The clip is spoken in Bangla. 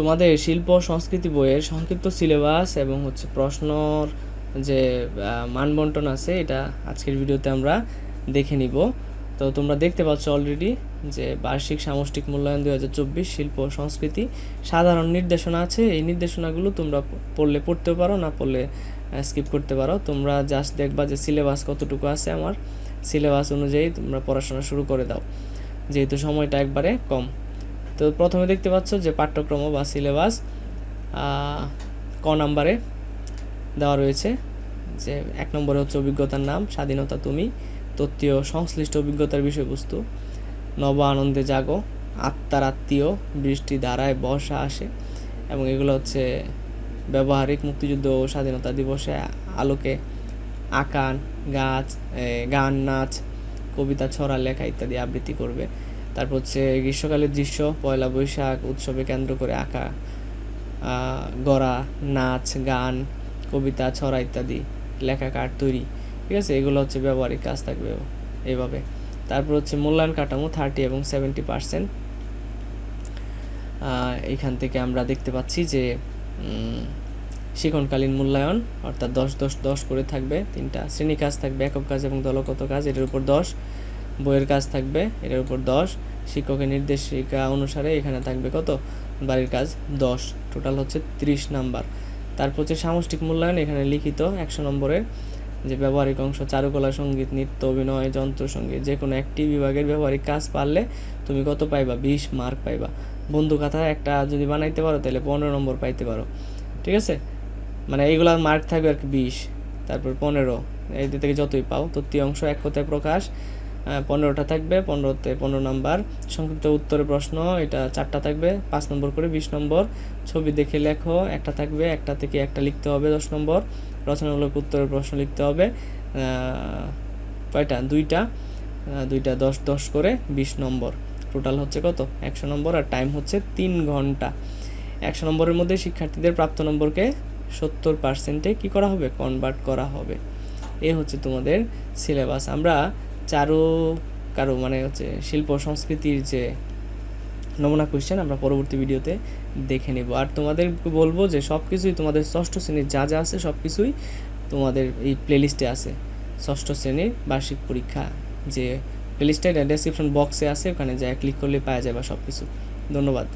তোমাদের শিল্প সংস্কৃতি বইয়ের সংক্ষিপ্ত সিলেবাস এবং হচ্ছে প্রশ্নর যে মানবন্টন আছে, এটা আজকের ভিডিওতে আমরা দেখে নিব। তো তোমরা দেখতে পাচ্ছ অলরেডি যে বার্ষিক সামষ্টিক মূল্যায়ন দুই হাজার চব্বিশ শিল্প সংস্কৃতি সাধারণ নির্দেশনা আছে। এই নির্দেশনাগুলো তোমরা পড়লে পড়তেও পারো, না পড়লে স্কিপ করতে পারো। তোমরা জাস্ট দেখবা যে সিলেবাস কতটুকু আছে আমার। সিলেবাস অনুযায়ী তোমরা পড়াশোনা শুরু করে দাও। যেহেতু সময়টা একবারে কম। তো প্রথমে দেখতে পাচ্ছ যে পাঠ্যক্রম বা সিলেবাস ক নাম্বারে দেওয়া রয়েছে। যে এক নম্বরে হচ্ছে অভিজ্ঞতার নাম, স্বাধীনতা তুমি, তত্ত্বীয় সংশ্লিষ্ট অভিজ্ঞতার বিষয়বস্তু, নব আনন্দে জাগো, আত্মার আত্মীয়, বৃষ্টি দ্বারায় বর্ষা আসে, এবং এগুলো হচ্ছে ব্যবহারিক মুক্তিযুদ্ধ ও স্বাধীনতা দিবসে আলোকে আঁকান, গাছ গান, নাচ, কবিতা, ছড়া, লেখা ইত্যাদি আবৃত্তি করবে। তারপর হচ্ছে গ্রীষ্মকালের দৃশ্য, পয়লা বৈশাখ উৎসবে কেন্দ্র করে আঁকা গড়া, নাচ, গান, কবিতা, ছড়া ইত্যাদি, লেখা কার্ড তৈরি। ঠিক আছে? এগুলো হচ্ছে ব্যবহারিক কাজ থাকবে এইভাবে তারপর হচ্ছে মূল্যায়ন কাঠামো থার্টি এবং সেভেন্টি পার্সেন্ট। এখান থেকে আমরা দেখতে পাচ্ছি যে শিক্ষণকালীন মূল্যায়ন, অর্থাৎ দশ দশ দশ করে থাকবে তিনটা। শ্রেণি কাজ থাকবে, একক কাজ এবং দলগত কাজ, এটার উপর দশ। বইয়ের কাজ থাকবে, এটার উপর দশ। শিক্ষকের নির্দেশিকা অনুসারে এখানে থাকবে কত? বাড়ির কাজ দশ। টোটাল হচ্ছে ত্রিশ নাম্বার। তারপর হচ্ছে সামষ্টিক মূল্যায়ন, এখানে লিখিত একশো নম্বরের যে ব্যবহারিক অংশ, চারুকলা, সংগীত, নৃত্য, অভিনয়, যন্ত্র সংগীত যে কোনো একটি বিভাগের ব্যবহারিক কাজ পারলে তুমি কত পাইবা? বিশ মার্ক পাইবা। বন্ধু কথা একটা যদি বানাইতে পারো, তাহলে পনেরো নম্বর পাইতে পারো। ঠিক আছে? মানে এইগুলার মার্ক থাকবে আর কি বিশ, তারপর পনেরো। এই থেকে যতই পাও তৃতীয় অংশ এক কথায় প্রকাশ। পনেরোটা থাকবে, পনেরোতে পনেরো নম্বর। সংক্ষিপ্ত উত্তরের প্রশ্ন, এটা চারটা থাকবে, পাঁচ নম্বর করে বিশ নম্বর। ছবি দেখে লেখো, একটা থাকবে, একটা থেকে একটা লিখতে হবে দশ নম্বর। রচনামূলক উত্তরের প্রশ্ন লিখতে হবে কয়টা? দুইটা। দুইটা দশ দশ করে বিশ নম্বর। টোটাল হচ্ছে কত? একশো নম্বর আর টাইম হচ্ছে তিন ঘণ্টা। একশো নম্বরের মধ্যে শিক্ষার্থীদের প্রাপ্ত নম্বরকে সত্তর পার্সেন্টে কী করা হবে? কনভার্ট করা হবে। এ হচ্ছে তোমাদের সিলেবাস আমরা চারু, কারও মানে হচ্ছে শিল্প সংস্কৃতির যে নমুনা কোয়েশ্চেন আমরা পরবর্তী ভিডিওতে দেখে নেব। আর তোমাদের বলব যে সব কিছুই তোমাদের ষষ্ঠ শ্রেণির যা যা আছে সব কিছুই তোমাদের এই প্লেলিস্টে আছে। ষষ্ঠ শ্রেণির বার্ষিক পরীক্ষা যে প্লেলিস্টটা ডেসক্রিপশন বক্সে আছে, ওখানে যা ক্লিক করলে পাওয়া যাবে সব কিছু ধন্যবাদ।